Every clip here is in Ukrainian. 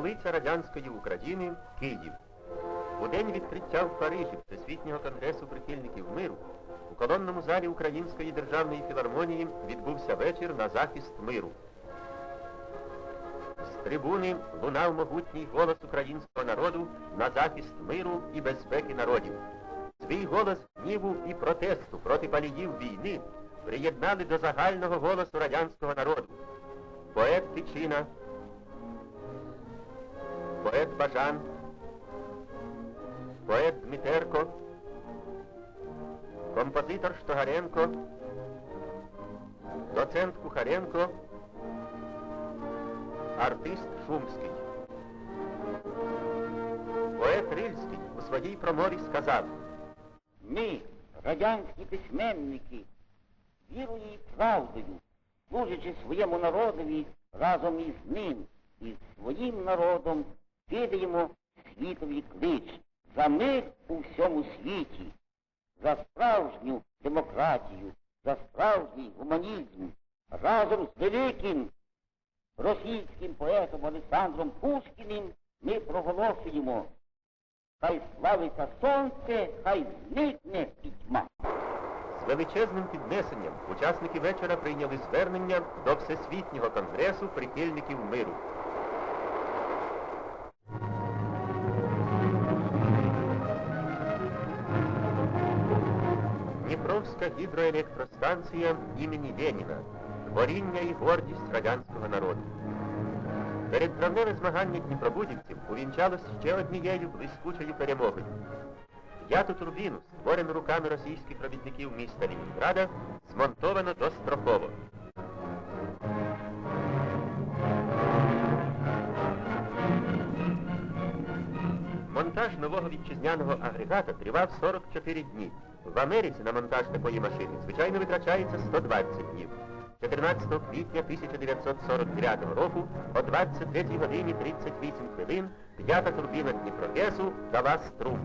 Столиця радянської України Київ. У день відкриття в Парижі Всесвітнього конгресу прихильників миру у колонному залі Української державної філармонії відбувся вечір на захист миру. З трибуни лунав могутній голос українського народу на захист миру і безпеки народів. Свій голос гніву і протесту проти паліїв війни приєднали до загального голосу радянського народу. Поет Тичина, поет Бажан, поет Дмитерко, композитор Штогаренко, доцент Кухаренко, артист Шумський. Поет Рильський у своїй промові сказав, Ми, радянські письменники, вірою і правдою, служачи своєму народові разом із ним і своїм народом, кидаємо світові клич за мир у всьому світі, за справжню демократію, за справжній гуманізм, разом з великим російським поетом Олександром Пушкіним ми проголошуємо Хай славиться сонце, хай зникне пітьма. З величезним піднесенням учасники вечора прийняли звернення до Всесвітнього конгресу прихильників миру. Дніпровська гідроелектростанція імені Леніна. Творіння і гордість радянського народу. Передтравневе змагання дніпробудівців увінчалось ще однією блискучою перемогою. П'яту турбіну, створену руками російських робітників міста Лінінграда, змонтовано достроково. Монтаж нового вітчизняного агрегата тривав 44 дні. В Америці на монтаж такої машини, звичайно, витрачається 120 днів. 14 квітня 1949 року о 23 годині 38 хвилин п'ята турбіна Дніпрогесу дала струм.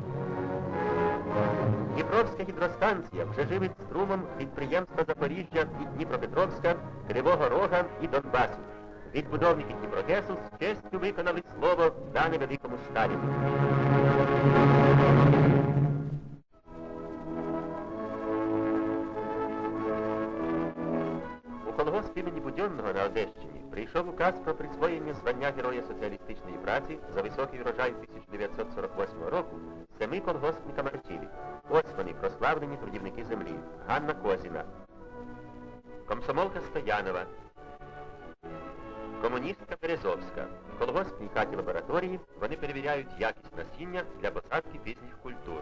Дніпровська гідростанція вже живить струмом підприємства Запоріжжя і Дніпропетровська, Кривого Рога і Донбасу. Відбудовники Дніпрогесу з честю виконали слово дане великому Сталіну. Колгосп імені Будьонного на Одещині прийшов указ про присвоєння звання Героя соціалістичної праці за високий врожай 1948 року семи колгоспникам Артілі. Ось вони, прославлені трудівники землі. Ганна Козіна, комсомолка Стоянова, комуністка Березовська. Колгоспній хаті лабораторії вони перевіряють якість насіння для посадки пізніх культур.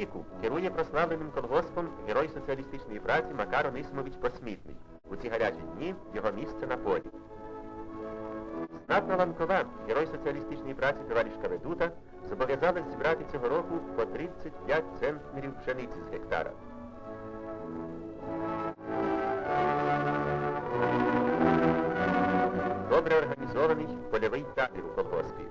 Віку керує прославленим колгоспом герой соціалістичної праці Макар Онисимович Посмітний. У ці гарячі дні його місце на полі. Знатна Ланкова, герой соціалістичної праці товаришка Ведута, зобов'язалась зібрати цього року по 35 центнерів пшениці з гектара. Добре організований польовий табір у колгоспі.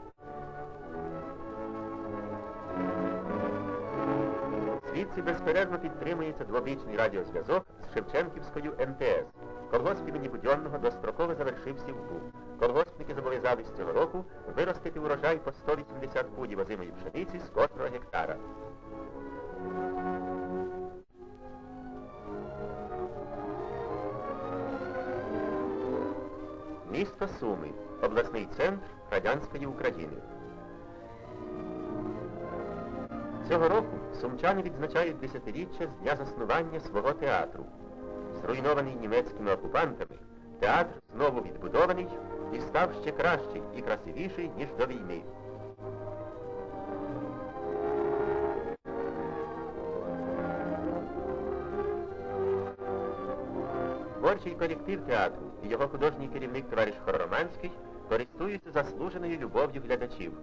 Звідси безперервно підтримується двобічний радіозв'язок з Шевченківською МТС. Колгосп імені Будьонного достроково завершив сівбу. Колгоспники зобов'язались цього року виростити урожай по 180 пудів озимої пшениці з кожного гектара. Місто Суми, обласний центр радянської України. Цього року сумчани відзначають десятиріччя з дня заснування свого театру. Зруйнований німецькими окупантами, театр знову відбудований і став ще кращий і красивіший, ніж до війни. Творчий колектив театру і його художній керівник товариш Хороманський користуються заслуженою любов'ю глядачів.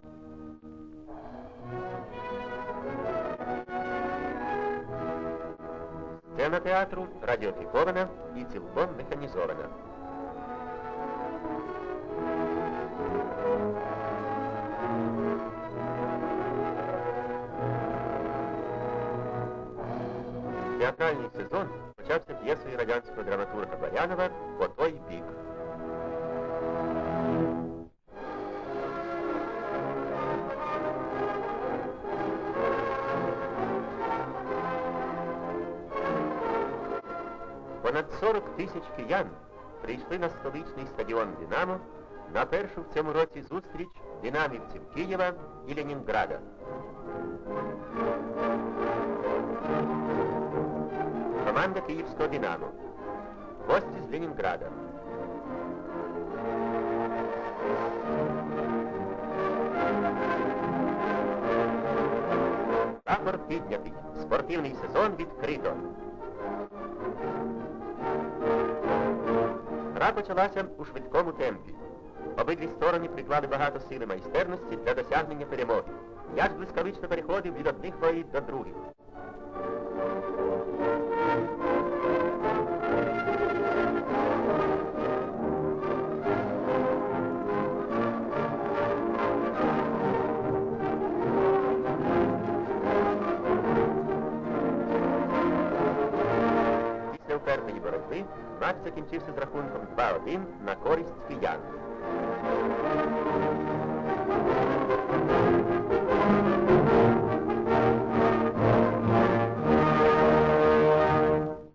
Сцена театру радіофікована і цілком механізована. Театральний сезон почався п'єсою радянського драматурга Барянова «По той бік». Понад 40 тисяч киян прийшли на столичний стадіон «Динамо» на першу в цьому році зустріч динамівців Києва і Ленінграда. Команда київського «Динамо». Гості з Ленінграда. Прапор піднятий. Спортивний сезон відкрито. Гра почалася у швидкому темпі. Обидві сторони приклали багато сили майстерності для досягнення перемоги. М'яч блискавично переходив від одних воріт до других. Матч закінчився з рахунком 2-1 на користь киян.